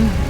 you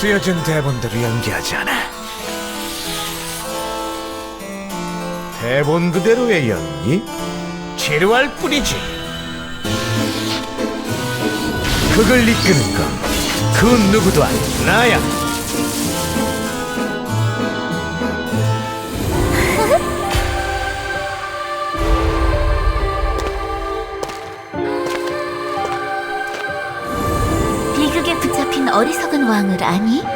쓰여진 대본대로 연기하지 않아. 대본 그대로의 연기? 지루할 뿐이지. 그걸 이끄는 건 그 누구도 아닌 나야. 어리석은 왕을 아니?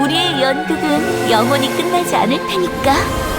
우리의 연극은 영원히 끝나지 않을 테니까.